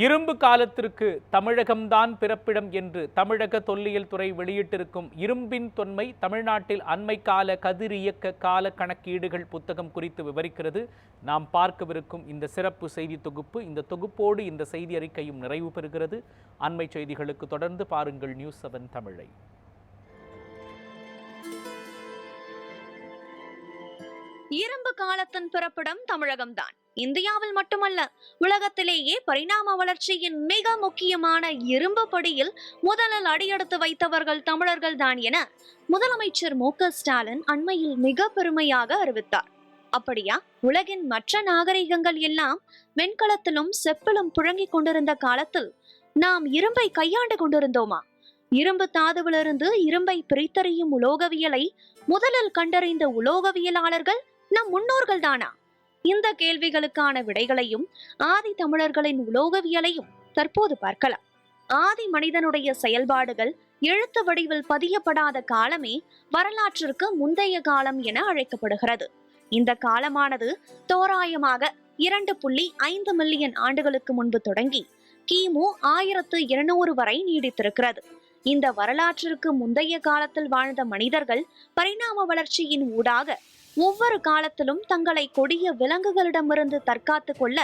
இரும்பு காலத்திற்கு தமிழகம்தான் பிறப்பிடம் என்று தமிழக தொல்லியல் துறை வெளியிட்டிருக்கும் இரும்பின் தொன்மை தமிழ்நாட்டில் அண்மை கால கதிரியக்க கால கணக்கீடுகள் புத்தகம் குறித்து விவரிக்கிறது. நாம் பார்க்கவிருக்கும் இந்த சிறப்பு செய்தி தொகுப்பு இந்த தொகுப்போடு இந்த செய்தி அறிக்கையும் நிறைவு பெறுகிறது. அண்மை செய்திகளுக்கு தொடர்ந்து பாருங்கள் நியூஸ் செவன் தமிழை. இரும்பு காலத்தின் பிறப்பிடம் தமிழகம்தான். இந்தியாவில் மட்டுமல்ல உலகத்திலேயே பரிணாம வளர்ச்சியின் மிக முக்கியமான இரும்பு படியில் முதலில் அடியெடுத்து வைத்தவர்கள் தமிழர்கள் தான் என முதலமைச்சர் மு க ஸ்டாலின் அண்மையில் மிக பெருமையாக அறிவித்தார். அப்படியா? உலகின் மற்ற நாகரிகங்கள் எல்லாம் வெண்கலத்திலும் செப்பிலும் புழங்கிக் கொண்டிருந்த காலத்தில் நாம் இரும்பை கையாண்டு கொண்டிருந்தோமா? இரும்பு தாதுவிலிருந்து இரும்பை பிரித்தறியும் உலோகவியலை முதலில் கண்டறிந்த உலோகவியலாளர்கள் நம் முன்னோர்கள் தானா? இந்த கேள்விகளுக்கான விடைகளையும் ஆதி தமிழர்களின் உலோகவியலையும் தற்போது பார்க்கலாம். ஆதி மனிதனுடைய செயல்பாடுகள் எழுத்து வடிவில் பதியப்படாத காலமே வரலாற்றிற்கு முந்தைய காலம் என அழைக்கப்படுகிறது. இந்த காலமானது தோராயமாக இரண்டு புள்ளி ஐந்து மில்லியன் ஆண்டுகளுக்கு முன்பு தொடங்கி கிமு ஆயிரத்து இருநூறு வரை நீடித்திருக்கிறது. இந்த வரலாற்றிற்கு முந்தைய காலத்தில் வாழ்ந்த மனிதர்கள் பரிணாம வளர்ச்சியின் ஊடாக ஒவ்வொரு காலத்திலும் தங்களை கொடிய விலங்குகளிடமிருந்து தற்காத்து கொள்ள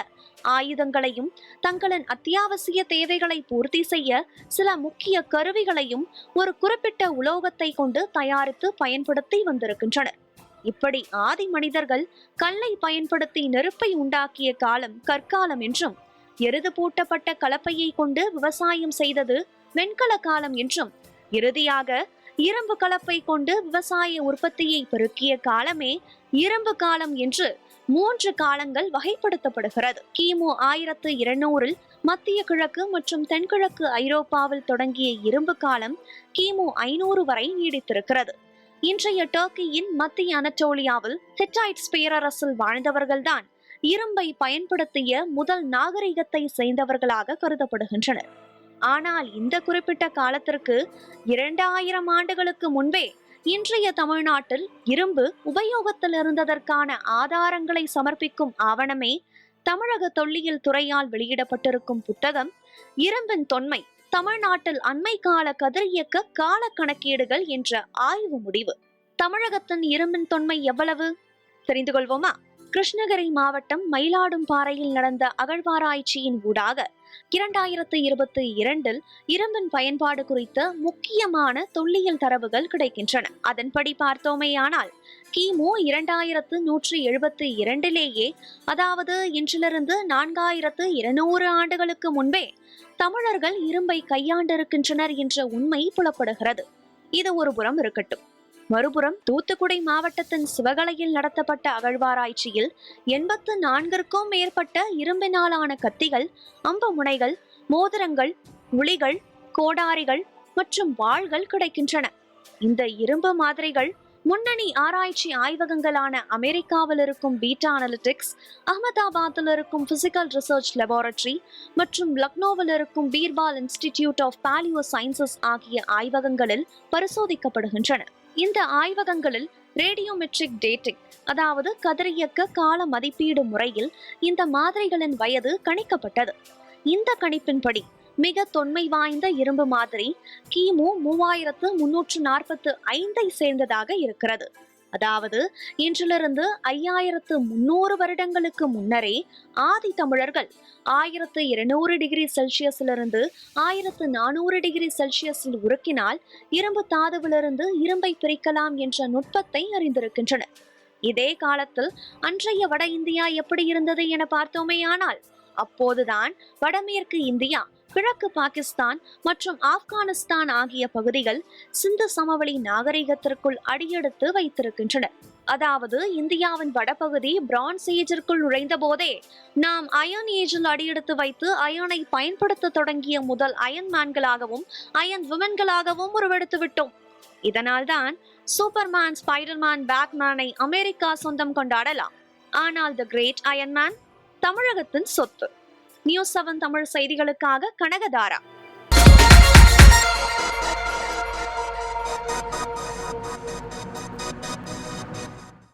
ஆயுதங்களையும் தங்களின் அத்தியாவசிய தேவைகளை பூர்த்தி செய்ய சில முக்கிய கருவிகளையும் ஒரு குறிப்பிட்ட உலோகத்தை கொண்டு தயாரித்து பயன்படுத்தி வந்திருக்கின்றனர். இப்படி ஆதி மனிதர்கள் கல்லை பயன்படுத்தி நெருப்பை உண்டாக்கிய காலம் கற்காலம் என்றும் எருது பூட்டப்பட்ட கலப்பையை கொண்டு விவசாயம் செய்தது வெண்கல காலம் என்றும் இறுதியாக இரும்பு கலப்பை கொண்டு விவசாய உற்பத்தியை பெருக்கிய காலமே இரும்பு காலம் என்று மூன்று காலங்கள் வகைப்படுத்தப்படுகிறது. கிமு ஆயிரத்து இருநூறில் மத்திய கிழக்கு மற்றும் தென்கிழக்கு ஐரோப்பாவில் தொடங்கிய இரும்பு காலம் கிமு ஐநூறு வரை நீடித்திருக்கிறது. இன்றைய டர்க்கியின் மத்திய அனட்டோலியாவில் ஹெட்டாய்ட்ஸ் பேரரசில் வாழ்ந்தவர்கள்தான் இரும்பை பயன்படுத்திய முதல் நாகரிகத்தை சேர்ந்தவர்களாக கருதப்படுகின்றனர். ஆனால் இந்த குறிப்பிட்ட காலத்திற்கு இரண்டாயிரம் ஆண்டுகளுக்கு முன்பே இன்றைய தமிழ்நாட்டில் இரும்பு உபயோகத்தில் இருந்ததற்கான ஆதாரங்களை சமர்ப்பிக்கும் ஆவணமே தமிழக தொல்லியல் துறையால் வெளியிடப்பட்டிருக்கும் புத்தகம். இரும்பின் தொன்மை தமிழ்நாட்டில் அண்மை கால கதிரியக்க கால கணக்கீடுகள் என்ற ஆய்வு முடிவு. தமிழகத்தின் இரும்பின் தொன்மை எவ்வளவு? தெரிந்து கொள்வோமா? கிருஷ்ணகிரி மாவட்டம் மயிலாடும்பாறையில் நடந்த அகழ்வாராய்ச்சியின் ஊடாக இரண்டாயிரத்து இருபத்தி இரண்டில் இரும்பின் பயன்பாடு குறித்த முக்கியமான தொல்லியல் தரவுகள் கிடைக்கின்றன. அதன்படி பார்த்தோமேயானால் கிமு இரண்டாயிரத்து நூற்றி எழுபத்தி இரண்டிலேயே அதாவது இன்றிலிருந்து நான்காயிரத்து இருநூறு ஆண்டுகளுக்கு முன்பே தமிழர்கள் இரும்பை கையாண்டிருக்கின்றனர் என்ற உண்மை புலப்படுகிறது. இது ஒரு புறம் இருக்கட்டும். மறுபுறம் தூத்துக்குடி மாவட்டத்தின் சிவகலையில் நடத்தப்பட்ட அகழ்வாராய்ச்சியில் எண்பத்து நான்கிற்கும் மேற்பட்ட இரும்பினாலான கத்திகள் அம்பு முனைகள் மோதிரங்கள் உளிகள் கோடாரிகள் மற்றும் வாள்கள் கிடைக்கின்றன. இந்த இரும்பு மாதிரிகள் முன்னணி ஆராய்ச்சி ஆய்வகங்களான அமெரிக்காவில் இருக்கும் பீட்டா அனலிட்டிக்ஸ் அகமதாபாத்தில் இருக்கும் பிசிக்கல் ரிசர்ச் லெபார்டரி மற்றும் லக்னோவில் இருக்கும் Birbal institute of palaeosciences ஆகிய ஆய்வகங்களில் பரிசோதிக்கப்படுகின்றன. இந்த ஆய்வகங்களில் ரேடியோமெட்ரிக் டேட்டிங் அதாவது கதிரியக்க கால மதிப்பீடு முறையில் இந்த மாதிரிகளின் வயது கணிக்கப்பட்டது. இந்த கணிப்பின்படி மிக தொன்மை வாய்ந்த இரும்பு மாதிரி கிமு மூவாயிரத்து முன்னூற்று நாற்பத்து ஐந்தை சேர்ந்ததாக இருக்கிறது. அதாவது இன்றிலிருந்து ஐயாயிரத்து முன்னூறு வருடங்களுக்கு முன்னரே ஆதி தமிழர்கள் ஆயிரத்து இருநூறு டிகிரி செல்சியஸிலிருந்து ஆயிரத்து நானூறு டிகிரி செல்சியஸில் உருக்கினால் இரும்பு தாதுவிலிருந்து இரும்பை பிரிக்கலாம் என்ற நுட்பத்தை அறிந்திருக்கின்றனர். இதே காலத்தில் அன்றைய வட இந்தியா எப்படி இருந்தது என பார்த்தோமேயானால் அப்போதுதான் வடமேற்கு இந்தியா கிழக்கு பாகிஸ்தான் மற்றும் ஆப்கானிஸ்தான் ஆகிய பகுதிகள் சிந்து சமவெளி நாகரிகத்திற்குள் அடியெடுத்து வைத்திருக்கின்றன. அதாவது இந்தியாவின் வடபகுதி பிரான்ஸ் ஏஜிற்குள் நுழைந்த போதே நாம் அயன் ஏஜில் அடியெடுத்து வைத்து அயனை பயன்படுத்த தொடங்கிய முதல் அயன் மேன்களாகவும் அயன் விமன்களாகவும் உருவெடுத்து விட்டோம். இதனால்தான் சூப்பர்மேன் ஸ்பைடர்மேன் பேட்மேனை அமெரிக்கா சொந்தம் கொண்டாடலாம். ஆனால் த கிரேட் அயன்மேன் தமிழகத்தின் சொத்து. நியூஸ் செவன் தமிழ் செய்திகளுக்காக கனகதாரா